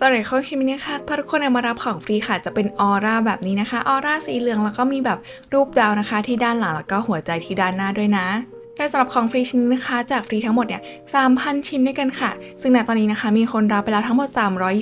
สำหรับข้อคิดนี้นะคะพาทุกคนเอามารับของฟรีค่ะ จะเป็นออร่าแบบนี้นะคะ ออร่าสีเหลืองแล้วก็มีแบบรูปดาวนะคะ ที่ด้านหลังแล้วก็หัวใจที่ด้านหน้าด้วยนะโดยสำหรับของฟรีชิ้นนะคะจากฟรีทั้งหมดเนี่ย 3,000 ชิ้นด้วยกันค่ะ ซึ่งณตอนนี้นะคะ มีคนรับไปแล้วทั้งหมด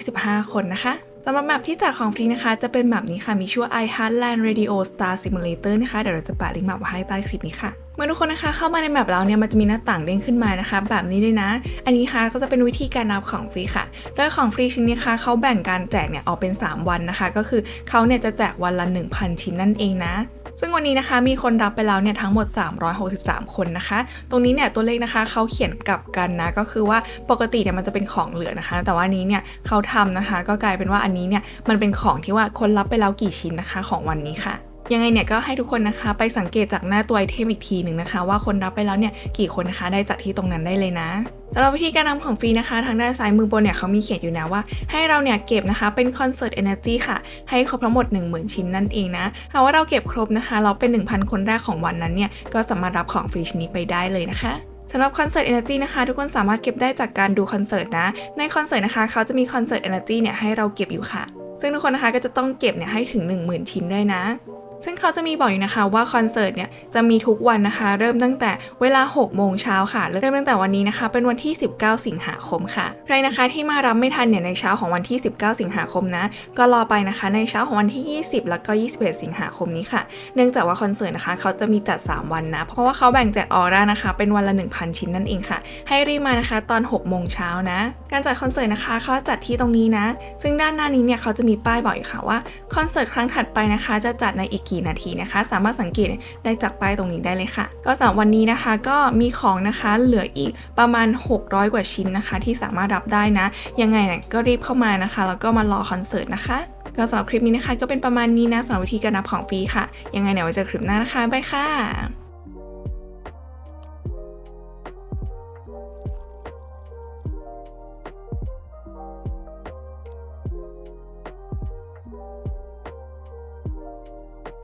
325 คนนะคะ สำหรับแมปที่แจกของฟรีนะคะ จะเป็นแบบนี้ค่ะ มีชื่อว่า i Heartland Radio Star Simulator นะคะ เดี๋ยวเราจะแปะลิงก์แมปไว้ให้ใต้คลิปนี้ค่ะ เมื่อทุกคนนะคะเข้ามาในแมปแล้วเนี่ยมันจะมีหน้าต่างเด้งขึ้นมานะคะ แบบนี้เลยนะ อันนี้ค่ะก็จะเป็นวิธีการนับของฟรีค่ะ โดยของฟรีชิ้นนี้ค่ะเขาแบ่งการแจกเนี่ยออกเป็น 3 วันนะคะ ก็คือเขาเนี่ยจะแจกวันละ 1,000 ชิ้นนั่นเองนะ ซึ่งวันนี้นะคะมีคนรับไปแล้วเนี่ยทั้งหมด 363 คนนะคะ ตรงนี้เนี่ยตัวเลขนะคะเขาเขียนกลับกันนะก็คือว่าปกติเนี่ยมันจะเป็นของเหลือนะคะ แต่ว่านนี้เนี่ยเขาทำนะคะ ก็กลายเป็นว่าอันนี้เนี่ยมันเป็นของที่ว่าคนรับไปแล้วกี่ชิ้นนะคะ ของวันนี้ค่ะ ยังไงเนี่ยก็ให้ทุกคนนะคะไปสังเกตจากหน้าตัวไอเทมอีกทีหนึ่งนะคะ ว่าคนรับไปแล้วเนี่ยกี่คนนะคะได้จากที่ตรงนั้นได้เลยนะสำหรับวิธีการนำของฟรีนะคะ ทางด้านซ้ายมือบนเนี่ยเขามีเขียนอยู่นะว่า ให้เราเนี่ยเก็บนะคะเป็นคอนเสิร์ต Energy ค่ะ ให้ครบทั้งหมด 10,000 ชิ้นนั่นเองนะถ้าว่าเราเก็บครบนะคะ เราเป็น 1,000 คนแรกของวันนั้นเนี่ยก็สามารถรับของฟรีชนิดไปได้เลยนะคะสำหรับคอนเสิร์ต Energy นะคะ ทุกคนสามารถเก็บได้จากการดูคอนเสิร์ตนะ ในคอนเสิร์ตนะคะเขาจะมีคอนเสิร์ต Energy เนี่ยให้เราเก็บอยู่ค่ะ ซึ่งทุกคนนะคะก็จะต้องเก็บเนี่ยให้ถึง 10,000 ชิ้นด้วยนะ ซึ่งเขาจะมีบอกอยู่นะคะว่าคอนเสิร์ตเนี่ยจะมีทุกวันนะคะ เริ่มตั้งแต่เวลา 6 โมงเช้าค่ะ เริ่มตั้งแต่วันนี้นะคะ เป็นวันที่ 19 สิงหาคมค่ะ ใครนะคะที่มารับไม่ทันเนี่ยในเช้าของวันที่ 19 สิงหาคมนะ ก็รอไปนะคะในเช้าของวันที่ 20 แล้วก็ 21 สิงหาคมนี้ค่ะ เนื่องจากว่าคอนเสิร์ตนะคะ เขาจะมีจัด 3 วันนะ เพราะว่าเขาแบ่งแจกออร่านะคะ เป็นวันละ 1,000 ชิ้นนั่นเองค่ะ ให้รีบมานะคะตอน 6 โมงเช้านะ การจัดคอนเสิร์ตนะคะเขาจัดที่ตรงนี้นะ ซึ่งด้านหน้านี้เนี่ยเขาจะมีป้ายบอกอยู่ค่ะว่าคอนเสิร์ตครั้งถัดไปนะคะ จะจัดในอีกกี่นาทีนะคะ สามารถสังเกตได้จากป้ายตรงนี้ได้เลยค่ะ ก็สำหรับวันนี้นะคะก็มีของนะคะเหลืออีกประมาณ 600 กว่าชิ้นนะคะ ที่สามารถรับได้นะ ยังไงเนี่ยก็รีบเข้ามานะคะ แล้วก็มารอคอนเสิร์ตนะคะก็สำหรับคลิปนี้นะคะ ก็เป็นประมาณนี้นะสำหรับวิธีการนับของฟรีค่ะ ยังไงเนี่ยไว้เจอคลิปหน้านะคะบ๊ายค่ะ